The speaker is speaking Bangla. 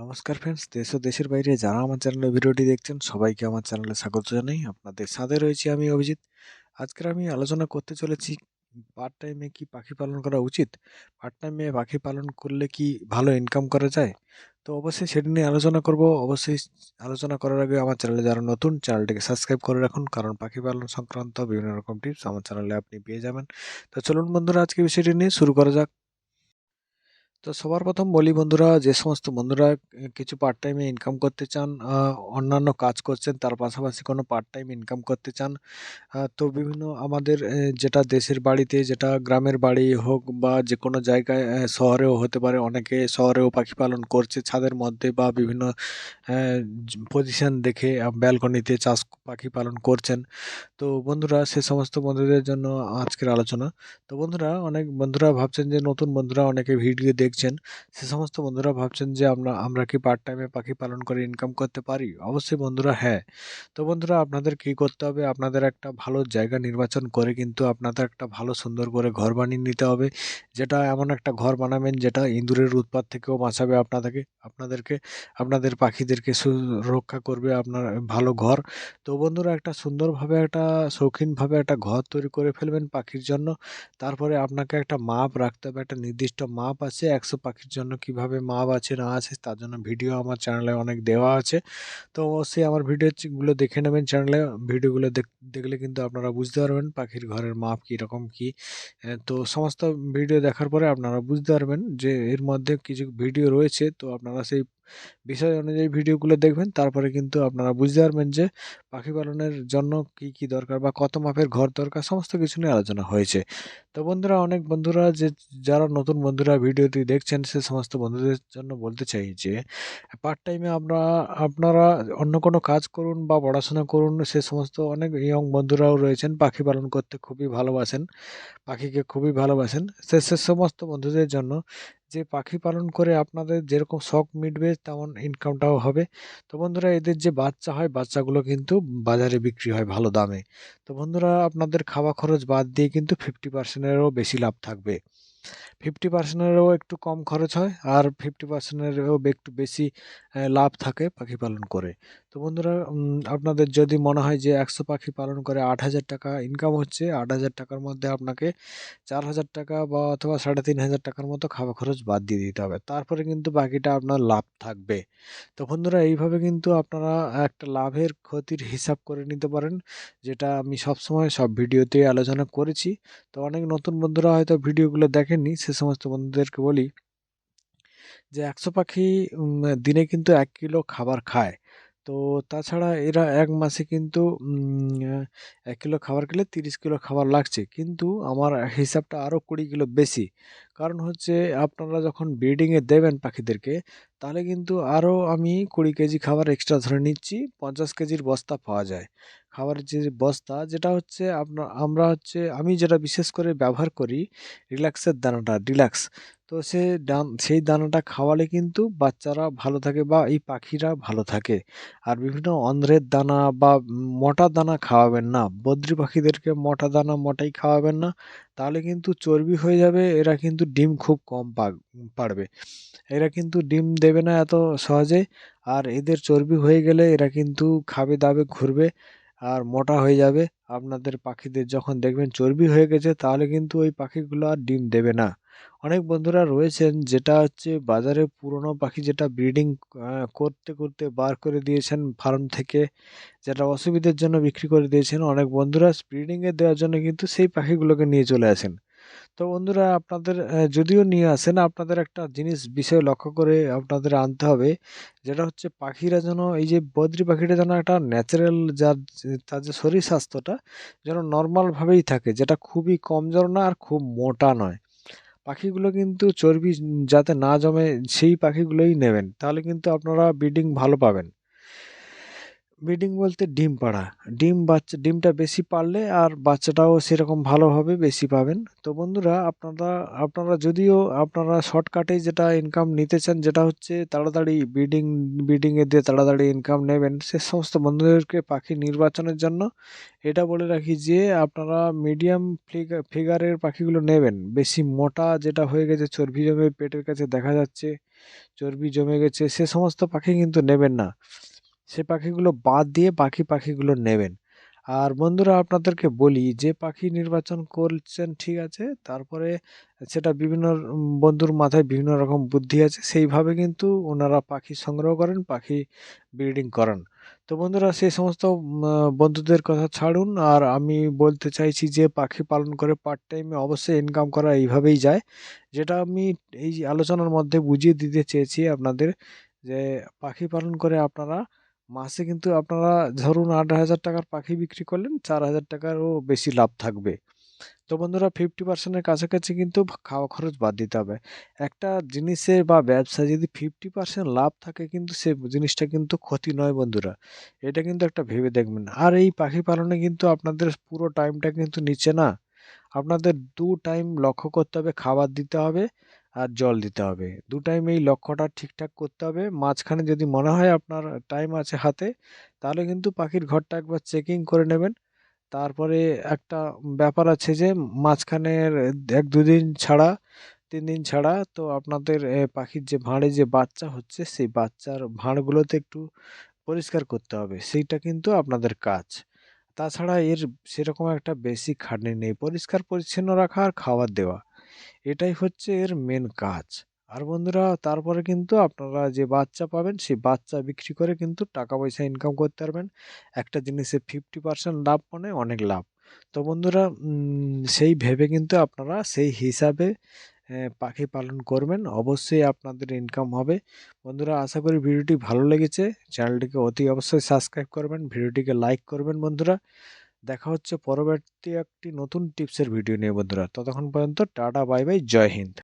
নমস্কার ফ্রেন্ডস দেশ ও দেশের বাইরে যারা আমার চ্যানেলে ভিডিওটি দেখছেন, সবাইকে আমার চ্যানেলে স্বাগত জানাই। আপনাদের সাথে রয়েছি আমি অভিজিৎ। আজকের আমি আলোচনা করতে চলেছি পার্ট টাইমে কি পাখি পালন করা উচিত? পার্ট টাইমে পাখি পালন করলে কি ভালো ইনকাম করা যায়? তো অবশ্যই সেটি নিয়ে আলোচনা করব। অবশ্যই আলোচনা করার আগে আমার চ্যানেলে যারা নতুন চ্যানেলটিকে সাবস্ক্রাইব করে রাখুন, কারণ পাখি পালন সংক্রান্ত বিভিন্ন রকম টিপস আমার চ্যানেলে আপনি পেয়ে যাবেন। তো চলুন বন্ধুরা, আজকে বিষয়টি নিয়ে শুরু করা যাক। তো সবার প্রথম বলি বন্ধুরা, যে সমস্ত বন্ধুরা কিছু পার্ট টাইমে ইনকাম করতে চান অন্যান্য কাজ করছেন, তার পাশাপাশি কোনো পার্ট টাইম ইনকাম করতে চান তো বিভিন্ন আমাদের যেটা দেশের বাড়িতে, যেটা গ্রামের বাড়ি হোক বা যে কোনো জায়গায় শহরেও হতে পারে, অনেকে শহরেও পাখি পালন করছে, ছাদের মধ্যে বা বিভিন্ন পজিশন দেখে ব্যালকনিতে চাষ পাখি পালন করছেন। তো বন্ধুরা, সে সমস্ত বন্ধুদের জন্য আজকের আলোচনা। তো বন্ধুরা, অনেক বন্ধুরা ভাবছেন যে, নতুন বন্ধুরা অনেকে ভিডিও দেখছেন, সে সমস্ত বন্ধুরা ভাবছেন যে আমরা আমরা কি পার্ট টাইমে পাখি পালন করে ইনকাম করতে পারি? অবশ্যই বন্ধুরা হ্যাঁ। তো বন্ধুরা আপনাদের কি করতে হবে? আপনাদের একটা ভালো জায়গা নির্বাচন করে কিন্তু আপনাদের একটা ভালো সুন্দর করে ঘর বানিয়ে নিতে হবে। যেটা এমন একটা ঘর বানাবেন যেটা ইঁদুরের উৎপাত থেকেও বাঁচাবে আপনাদেরকে আপনাদেরকে, আপনাদের পাখিদেরকে সুরক্ষা করবে আপনার ভালো ঘর। তো বন্ধুরা একটা সুন্দরভাবে একটা, শৌখিনভাবে একটা ঘর তৈরি করে ফেলবেন পাখির জন্য। তারপরে আপনাকে একটা মাপ রাখতে হবে, একটা নির্দিষ্ট মাপ আছে একশো পাখির জন্য কীভাবে মাপ আছে, না আছে, তার জন্য ভিডিও আমার চ্যানেলে অনেক দেওয়া আছে। তো অবশ্যই আমার ভিডিওগুলো দেখে নেবেন চ্যানেলে ভিডিওগুলো দেখলে কিন্তু আপনারা বুঝতে পারবেন পাখির ঘরের মাপ কীরকম কী। তো সমস্ত ভিডিও দেখার পরে আপনারা বুঝতে পারবেন যে এর মধ্যে কিছু ভিডিও রয়েছে, তো আপনারা সেই বিষয় অনুযায়ী ভিডিওগুলো দেখবেন, তারপরে কিন্তু আপনারা বুঝতে পারবেন যে পাখি পালনের জন্য কি কি দরকার বা কত মাপের ঘর দরকার, সমস্ত কিছু নিয়ে আলোচনা হয়েছে। তো বন্ধুরা, অনেক বন্ধুরা যে, যারা নতুন বন্ধুরা ভিডিওটি দেখছেন, সে সমস্ত বন্ধুদের জন্য বলতে চাই যে পার্ট টাইমে আমরা, আপনারা অন্য কোনো কাজ করুন বা পড়াশোনা করুন, সে সমস্ত অনেক ইয়ং বন্ধুরাও রয়েছেন, পাখি পালন করতে খুবই ভালোবাসেন, পাখিকে খুবই ভালোবাসেন। সে সে সমস্ত বন্ধুদের জন্য যে পাখি পালন করে আপনাদের যেরকম শখ মিটবে তেমন ইনকামটাও হবে। তো বন্ধুরা, এদের যে বাচ্চা হয়, বাচ্চাগুলো কিন্তু বাজারে বিক্রি হয় ভালো দামে। তো বন্ধুরা, আপনাদের খাওয়া খরচ বাদ দিয়ে কিন্তু ফিফটি পার্সেন্টেরও বেশি লাভ থাকবে। ফিফটি পার্সেন্টেরও একটু কম খরচ হয়, আর ফিফটি পার্সেন্টেরও একটু বেশি লাভ থাকে পাখি পালন করে। তো বন্ধুরা আপনাদের যদি মনে হয় যে একশো পাখি পালন করে আট হাজার টাকা ইনকাম হচ্ছে, আট হাজার টাকার মধ্যে আপনাকে চার হাজার টাকা বা অথবা সাড়ে তিন হাজার টাকার মতো খাওয়া খরচ বাদ দিয়ে দিতে হবে। তারপরে কিন্তু বাকিটা আপনার লাভ থাকবে। তো বন্ধুরা, এইভাবে কিন্তু আপনারা একটা লাভের ক্ষতির হিসাব করে নিতে পারেন, যেটা আমি সবসময় সব ভিডিওতে আলোচনা করেছি। তো অনেক নতুন বন্ধুরা হয়তো ভিডিওগুলো দেখেননি সে সমস্ত বন্ধুদেরকে বলি যে একশো পাখি দিনে কিন্তু এক কিলো খাবার খায়। তো তাছাড়া এরা এক মাসে কিন্তু এক কিলো খাবার খেলে তিরিশ কিলো খাবার লাগছে। কিন্তু আমার হিসাবটা আরও কুড়ি কিলো বেশি। কারণ হচ্ছে আপনারা যখন ব্রিডিংয়ে দেবেন পাখিদেরকে, তাহলে কিন্তু আরও আমি কুড়ি কেজি খাবার এক্সট্রা ধরে নিচ্ছি, পঞ্চাশ কেজির বস্তা পাওয়া যায়। খাবারের যে বস্তা, যেটা হচ্ছে আপনার, আমরা হচ্ছে, আমি যেটা বিশেষ করে ব্যবহার করি, রিল্যাক্সের দানাটা, রিল্যাক্স। তো সে ডান সেই দানাটা খাওয়ালে কিন্তু বাচ্চারা ভালো থাকে বা এই পাখিরা ভালো থাকে। আর বিভিন্ন অন্ধ্রের দানা বা মোটা দানা খাওয়াবেন না। বদ্রি পাখিদেরকে মোটা দানা, মোটাই খাওয়াবেন না। তাহলে কিন্তু চর্বি হয়ে যাবে, এরা কিন্তু ডিম খুব কম পাড়বে এরা কিন্তু ডিম দেবে না এত সহজে। আর এদের চর্বি হয়ে গেলে এরা কিন্তু খাবে দাবে ঘুরবে আর মোটা হয়ে যাবে। আপনাদের পাখিদের যখন দেখবেন চর্বি হয়ে গেছে, তাহলে কিন্তু ওই পাখিগুলো আর ডিম দেবে না। অনেক বন্ধুরা রয়েছেন যেটা হচ্ছে বাজারে পুরনো পাখি যেটা ব্রিডিং করতে করতে বার করে দিয়েছেন ফার্ম থেকে, যেটা অসুবিধার জন্য বিক্রি করে দিয়েছেন। অনেক বন্ধুরা ব্রিডিংয়ে দেওয়ার জন্য কিন্তু সেই পাখিগুলোকে নিয়ে চলে আসেন। তো বন্ধুরা আপনাদের যদিও নিয়ে আসেন, আপনাদের একটা জিনিস বিষয় লক্ষ্য করে আপনাদের আনতে হবে, যেটা হচ্ছে পাখিরা যেন, এই যে বদ্রি পাখিটা যেন একটা ন্যাচারাল যার, তার যে শরীর স্বাস্থ্যটা যেন নর্মালভাবেই থাকে, যেটা খুবই কমজোর না আর খুব মোটা নয়। পাখিগুলো কিন্তু চর্বি যাতে না জমে, সেই পাখিগুলোই নেবেন। তাহলে কিন্তু আপনারা ব্রিডিং ভালো পাবেন। ব্রিডিং বলতে ডিম পাড়া। ডিম বাচ্চা, ডিমটা বেশি পারলে আর বাচ্চাটাও সেরকম ভালোভাবে বেশি পাবেন। তো বন্ধুরা, আপনারা আপনারা যদিও আপনারা শর্টকাটে যেটা ইনকাম নিতে চান, যেটা হচ্ছে তাড়াতাড়ি ব্রিডিং, ব্রিডিংয়ে দিয়ে তাড়াতাড়ি ইনকাম নেবেন, সে সমস্ত বন্ধুদেরকে পাখি নির্বাচনের জন্য এটা বলে রাখি যে, আপনারা মিডিয়াম ফিগারের পাখিগুলো নেবেন। বেশি মোটা যেটা হয়ে গেছে, চর্বি জমে পেটের কাছে দেখা যাচ্ছে, চর্বি জমে গেছে, সে সমস্ত পাখি কিন্তু নেবেন না। সে পাখিগুলো বাদ দিয়ে বাকি পাখিগুলো নেবেন। আর বন্ধুরা, আপনাদেরকে বলি যে পাখি নির্বাচন করছেন, ঠিক আছে? তারপরে সেটা বিভিন্ন বন্ধুর মাথায় বিভিন্ন রকম বুদ্ধি আছে। সেইভাবে কিন্তু ওনারা পাখি সংগ্রহ করেন, পাখি ব্রিডিং করান। তো বন্ধুরা, সেই সমস্ত বন্ধুদের কথা ছাড়ুন। আর আমি বলতে চাইছি যে পাখি পালন করে পার্ট টাইমে অবশ্যই ইনকাম করা এইভাবেই যায়। যেটা আমি এই আলোচনার মধ্যে বুঝিয়ে দিতে চেয়েছি আপনাদের যে পাখি পালন করে আপনারা মাসে কিন্তু আপনারা ধরুন আট হাজার টাকার পাখি বিক্রি করলেন, চার হাজার টাকারও বেশি লাভ থাকবে। তো বন্ধুরা ফিফটি পার্সেন্টের কাছাকাছি কিন্তু খাওয়া খরচ বাদ দিতে হবে। একটা জিনিসের বা ব্যবসায় যদি ফিফটি পার্সেন্ট লাভ থাকে কিন্তু সে জিনিসটা কিন্তু ক্ষতি নয় বন্ধুরা। এটা কিন্তু একটা ভেবে দেখবেন। আর এই পাখি পালনে কিন্তু আপনাদের পুরো টাইমটা কিন্তু নিচ্ছে না। আপনাদের দু টাইম লক্ষ্য করতে হবে, খাবার দিতে হবে। আর জল দিতে হবে। দু টাইম এই লক্ষ্যটা ঠিকঠাক করতে হবে। মাঝখানে যদি মনে হয় আপনার টাইম আছে হাতে, তাহলে কিন্তু পাখির ঘরটা একবার চেকিং করে নেবেন। তারপরে একটা ব্যাপার আছে যে, মাঝখানের এক দুদিন ছাড়া, তিন দিন ছাড়া তো আপনাদের পাখির যে ভাঁড়ে যে বাচ্চা হচ্ছে, সেই বাচ্চার ভাঁড়গুলোতে একটু পরিষ্কার করতে হবে। সেইটা কিন্তু আপনাদের কাজ। তাছাড়া এর সেরকম একটা বেশি খাটনি নেই। পরিষ্কার পরিচ্ছন্ন রাখা আর খাবার দেওয়া। এটাই হচ্ছে এর মেন কাজ। আর বন্ধুরা, তারপরে কিন্তু আপনারা যে বাচ্চা পাবেন, সেই বাচ্চা বিক্রি করে কিন্তু টাকা পয়সা ইনকাম করতে পারবেন। একটা জিনিসে ফিফটি পার্সেন্ট লাভ মানে অনেক লাভ। তো বন্ধুরা সেই ভেবে কিন্তু আপনারা সেই হিসাবে পাখি পালন করবেন। অবশ্যই আপনাদের ইনকাম হবে। বন্ধুরা, আশা করি ভিডিওটি ভালো লেগেছে। চ্যানেলটিকে অতি অবশ্যই সাবস্ক্রাইব করবেন, ভিডিওটিকে লাইক করবেন বন্ধুরা। দেখা হচ্ছে পরবর্তী একটি নতুন টিপসের ভিডিও নিয়ে বন্ধুরা। ততক্ষণ পর্যন্ত টাটা বাই বাই জয় হিন্দ।